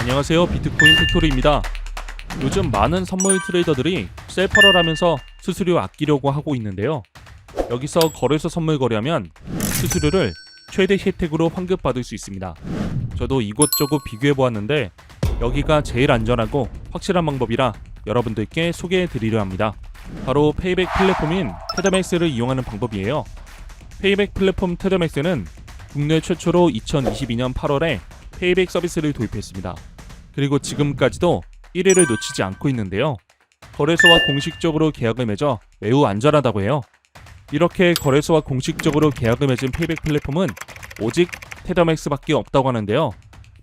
안녕하세요 비트코인 팩토리입니다. 요즘 많은 선물 트레이더들이 셀퍼럴 하면서 수수료 아끼려고 하고 있는데요. 여기서 거래소 선물 거래하면 수수료를 최대 혜택으로 환급받을 수 있습니다. 저도 이곳저곳 비교해 보았는데 여기가 제일 안전하고 확실한 방법이라 여러분들께 소개해 드리려 합니다. 바로 페이백 플랫폼인 테더맥스를 이용하는 방법이에요. 페이백 플랫폼 테더맥스는 국내 최초로 2022년 8월에 페이백 서비스를 도입했습니다. 그리고 지금까지도 1위를 놓치지 않고 있는데요. 거래소와 공식적으로 계약을 맺어 매우 안전하다고 해요. 이렇게 거래소와 공식적으로 계약을 맺은 페이백 플랫폼은 오직 테더맥스밖에 없다고 하는데요.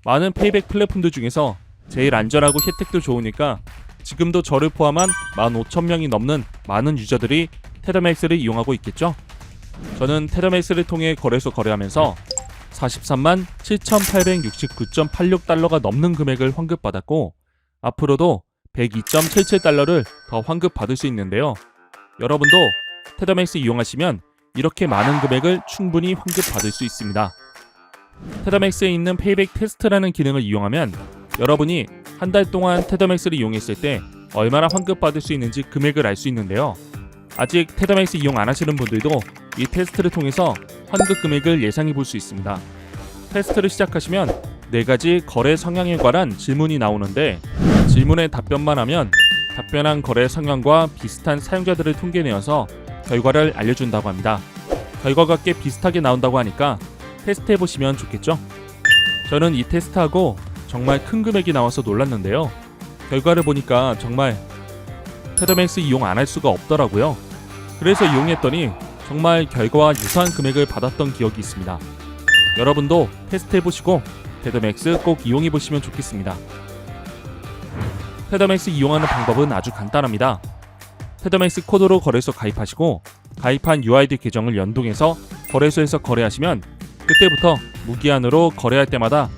많은 페이백 플랫폼들 중에서 제일 안전하고 혜택도 좋으니까 지금도 저를 포함한 15,000명이 넘는 많은 유저들이 테더맥스를 이용하고 있겠죠. 저는 테더맥스를 통해 거래소 거래하면서 43만 7,869.86달러가 넘는 금액을 환급받았고 앞으로도 102.77달러를 더 환급받을 수 있는데요. 여러분도 테더맥스 이용하시면 이렇게 많은 금액을 충분히 환급받을 수 있습니다. 테더맥스에 있는 페이백 테스트라는 기능을 이용하면 여러분이 한 달 동안 테더맥스를 이용했을 때 얼마나 환급받을 수 있는지 금액을 알 수 있는데요. 아직 테더맥스 이용 안 하시는 분들도 이 테스트를 통해서 환급 금액을 예상해 볼 수 있습니다. 테스트를 시작하시면 네 가지 거래 성향에 관한 질문이 나오는데 질문에 답변만 하면 답변한 거래 성향과 비슷한 사용자들을 통계내어서 결과를 알려준다고 합니다. 결과가 꽤 비슷하게 나온다고 하니까 테스트해 보시면 좋겠죠? 저는 이 테스트하고 정말 큰 금액이 나와서 놀랐는데요. 결과를 보니까 정말 테더맥스 이용 안 할 수가 없더라고요. 그래서 이용했더니 정말 결과와 유사한 금액을 받았던 기억이 있습니다. 여러분도 테스트해 보시고 테더맥스 꼭 이용해 보시면 좋겠습니다. 테더맥스 이용하는 방법은 아주 간단합니다. 테더맥스 코드로 거래소 가입하시고 가입한 UID 계정을 연동해서 거래소에서 거래하시면 그때부터 무기한으로 거래할 때마다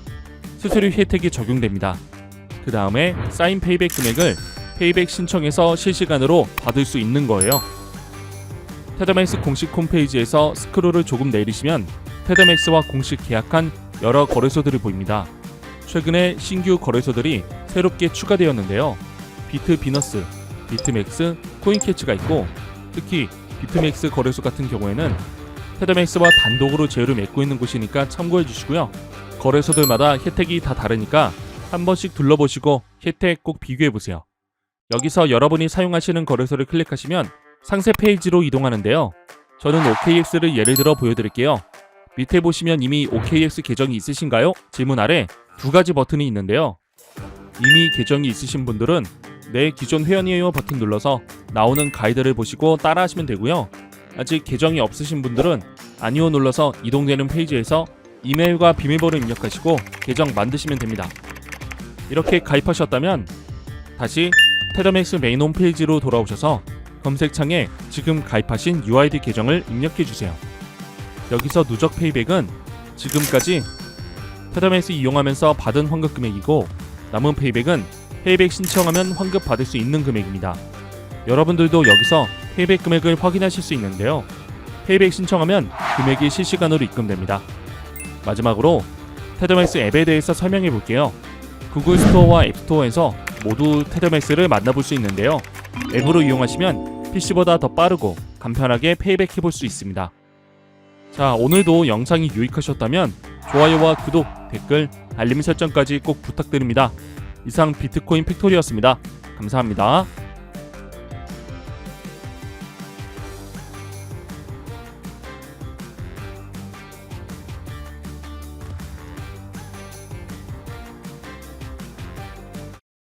수수료 혜택이 적용됩니다. 그 다음에 사인 페이백 금액을 페이백 신청해서 실시간으로 받을 수 있는 거예요. 테더맥스 공식 홈페이지에서 스크롤을 조금 내리시면 테더맥스와 공식 계약한 여러 거래소들이 보입니다. 최근에 신규 거래소들이 새롭게 추가되었는데요. 비트 비너스, 비트맥스, 코인캐치가 있고 특히 비트맥스 거래소 같은 경우에는 테더맥스와 단독으로 제휴를 맺고 있는 곳이니까 참고해 주시고요. 거래소들마다 혜택이 다 다르니까 한 번씩 둘러보시고 혜택 꼭 비교해 보세요. 여기서 여러분이 사용하시는 거래소를 클릭하시면 상세 페이지로 이동하는데요. 저는 OKX를 예를 들어 보여드릴게요. 밑에 보시면 이미 OKX 계정이 있으신가요? 질문 아래 두 가지 버튼이 있는데요. 이미 계정이 있으신 분들은 내 기존 회원이에요 버튼 눌러서 나오는 가이드를 보시고 따라하시면 되고요. 아직 계정이 없으신 분들은 아니오 눌러서 이동되는 페이지에서 이메일과 비밀번호 입력하시고 계정 만드시면 됩니다. 이렇게 가입하셨다면 다시 테더맥스 메인 홈페이지로 돌아오셔서 검색창에 지금 가입하신 UID 계정을 입력해 주세요. 여기서 누적 페이백은 지금까지 테더맥스 이용하면서 받은 환급 금액이고 남은 페이백은 페이백 신청하면 환급 받을 수 있는 금액입니다. 여러분들도 여기서 페이백 금액을 확인하실 수 있는데요. 페이백 신청하면 금액이 실시간으로 입금됩니다. 마지막으로 테더맥스 앱에 대해서 설명해 볼게요. 구글 스토어와 앱 스토어에서 모두 테더맥스를 만나볼 수 있는데요. 앱으로 이용하시면 PC보다 더 빠르고 간편하게 페이백 해볼 수 있습니다. 자, 오늘도 영상이 유익하셨다면 좋아요와 구독, 댓글, 알림 설정까지 꼭 부탁드립니다. 이상 비트코인 팩토리였습니다. 감사합니다.